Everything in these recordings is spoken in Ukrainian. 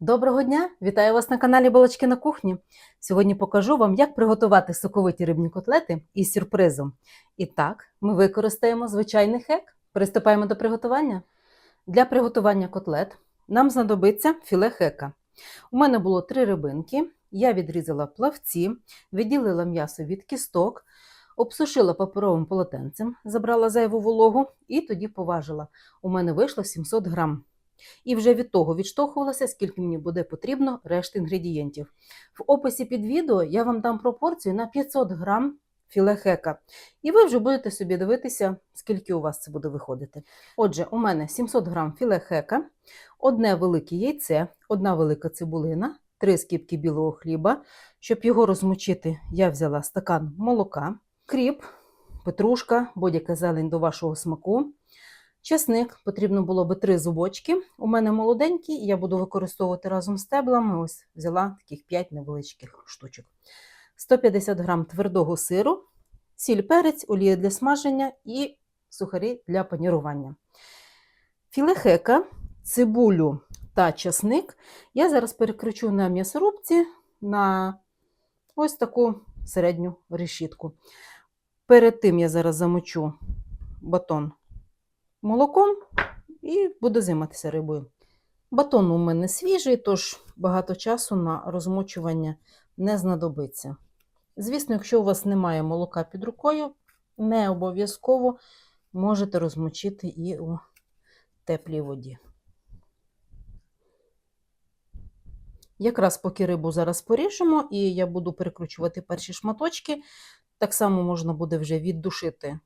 Доброго дня! Вітаю вас на каналі Балачки на кухні. Сьогодні покажу вам, як приготувати соковиті рибні котлети із сюрпризом. І так, ми використаємо звичайний хек. Приступаємо до приготування. Для приготування котлет нам знадобиться філе хека. У мене було три рибинки. Я відрізала плавці, відділила м'ясо від кісток, обсушила паперовим полотенцем, забрала зайву вологу і тоді поважила. У мене вийшло 700 грам. І вже від того відштовхувалася, скільки мені буде потрібно решти інгредієнтів. В описі під відео я вам дам пропорцію на 500 грам філе хека. І ви вже будете собі дивитися, скільки у вас це буде виходити. Отже, у мене 700 грам філе хека, одне велике яйце, одна велика цибулина, три скіпки білого хліба. Щоб його розмочити, я взяла стакан молока, кріп, петрушка, будь-яка зелень до вашого смаку. Чесник потрібно було би три зубочки. У мене молоденький, я буду використовувати разом з стеблами. Ось взяла таких 5 невеличких штучок. 150 грам твердого сиру, сіль перець, олія для смаження і сухарі для панірування. Філе хека, цибулю та чесник я зараз перекручу на м'ясорубці на ось таку середню решітку. Перед тим я зараз замочу батон молоком і буду займатися рибою. Батон у мене свіжий, тож багато часу на розмочування не знадобиться. Звісно, якщо у вас немає молока під рукою, не обов'язково можете розмочити і у теплій воді. Якраз поки рибу зараз поріжемо, і я буду перекручувати перші шматочки, так само можна буде вже віддушити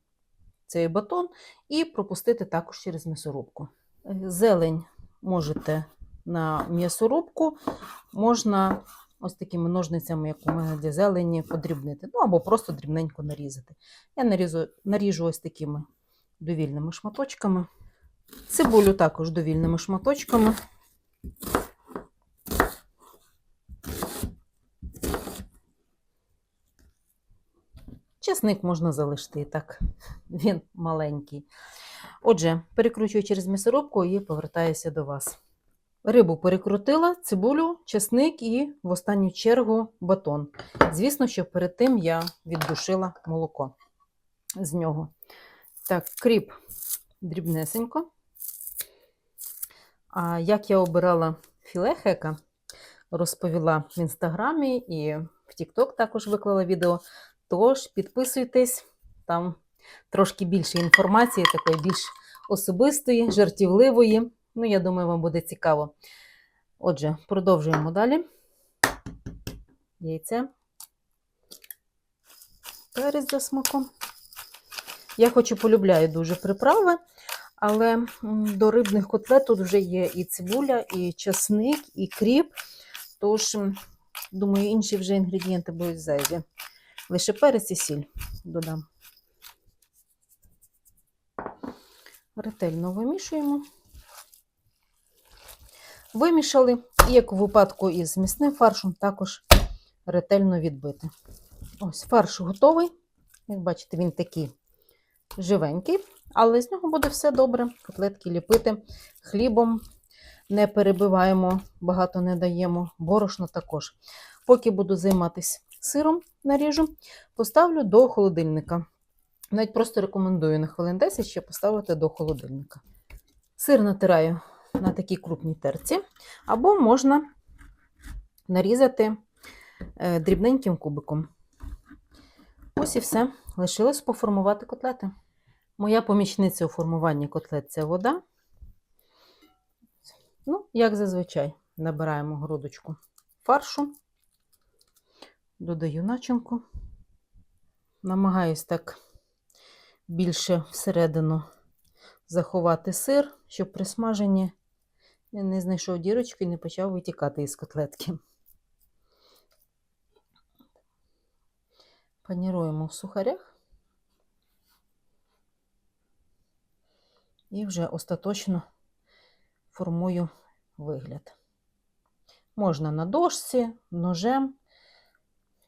цей батон і пропустити також через м'ясорубку. Зелень можете на м'ясорубку, можна ось такими ножницями, як у мене для зелені, подрібнити, ну або просто дрібненько нарізати. Я нарізу, наріжу ось такими довільними шматочками. Цибулю також довільними шматочками. Чесник можна залишити так, він маленький. Отже, перекручую через м'ясорубку і повертаюся до вас. Рибу перекрутила, цибулю, чесник і в останню чергу батон. Звісно, що перед тим я віддушила молоко з нього. Так, кріп дрібнесенько. А як я обирала філе хека, розповіла в інстаграмі і в Тікток також виклала відео. Тож підписуйтесь, там трошки більше інформації, такої більш особистої, жартівливої. Ну, я думаю, вам буде цікаво. Отже, продовжуємо далі. Яйце. Перець за смаком. Я хочу полюбляю дуже приправи, але до рибних котлет тут вже є і цибуля, і часник, і кріп. Тож, думаю, інші вже інгредієнти будуть зайві. Лише перець і сіль додам. Ретельно вимішуємо. Вимішали, і як у випадку із місним фаршем, також ретельно відбити. Ось фарш готовий. Як бачите, він такий живенький, але з нього буде все добре. Котлетки ліпити хлібом не перебиваємо, багато не даємо, борошно також. Поки буду займатися сиром наріжу, поставлю до холодильника. Навіть просто рекомендую на хвилин 10 ще поставити до холодильника. Сир натираю на такій крупній терці, або можна нарізати е, дрібненьким кубиком. Ось і все. Лишилось поформувати котлети. Моя помічниця у формуванні котлет це вода. Ну, як зазвичай, набираємо грудочку фаршу додаю начинку. Намагаюсь так більше всередину заховати сир, щоб при смаженні він не знайшов дірочку і не почав витікати із котлетки. Паніруємо в сухарях і вже остаточно формую вигляд. Можна на дошці, ножем.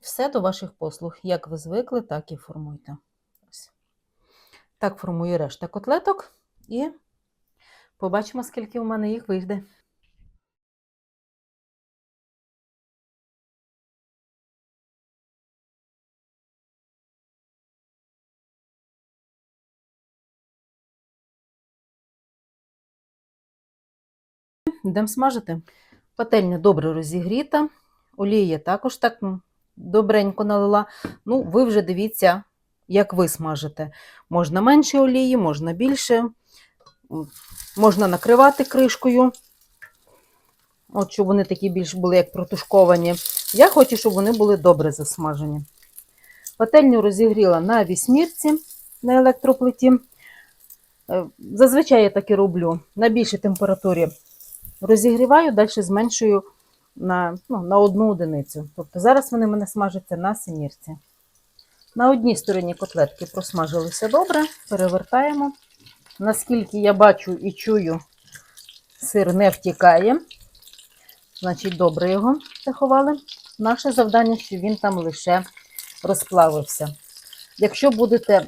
Все до ваших послуг. Як ви звикли, так і формуйте. Ось. Так формую решта котлеток і побачимо, скільки у мене їх вийде. Йдемо смажити. Пательня добре розігріта, олія також так добренько налила. Ну, ви вже дивіться, як ви смажите. Можна менше олії, можна більше. Можна накривати кришкою. От, щоб вони такі більш були як протушковані. Я хочу, щоб вони були добре засмажені. Пательню розігріла на вісьмірці на електроплиті. Е, Зазвичай я так і роблю на більшій температурі. Розігріваю, далі зменшую на, ну, на одну одиницю. Тобто зараз вони мене смажаться на семірці. На одній стороні котлетки просмажилися добре, перевертаємо. Наскільки я бачу і чую, сир не втікає. Значить, добре його заховали. Наше завдання, щоб він там лише розплавився. Якщо будете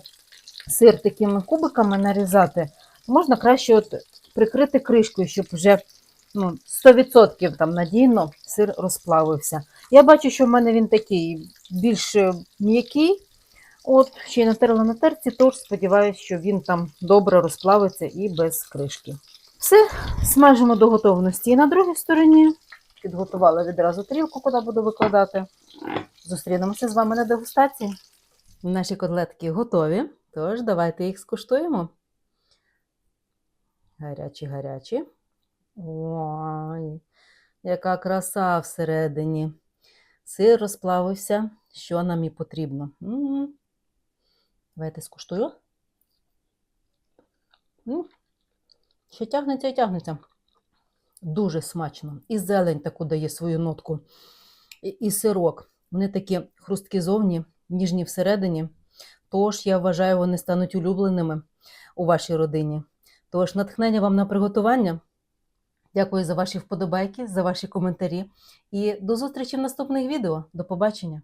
сир такими кубиками нарізати, можна краще от прикрити кришкою, щоб вже ну, 100% там надійно сир розплавився. Я бачу, що в мене він такий більш е, м'який. От, ще й натерла на терці, тож сподіваюся, що він там добре розплавиться і без кришки. Все, смажимо до готовності. І на другій стороні підготувала відразу тарілку, куди буду викладати. Зустрінемося з вами на дегустації. Наші котлетки готові, тож давайте їх скуштуємо. Гарячі, гарячі. Ой, яка краса всередині. Сир розплавився, що нам і потрібно. Давайте скуштую. М. Ще тягнеться і тягнеться. Дуже смачно. І зелень таку дає свою нотку. І, і сирок. Вони такі хрусткі зовні, ніжні всередині. Тож, я вважаю, вони стануть улюбленими у вашій родині. Тож, натхнення вам на приготування. Дякую за ваші вподобайки, за ваші коментарі. І до зустрічі в наступних відео. До побачення!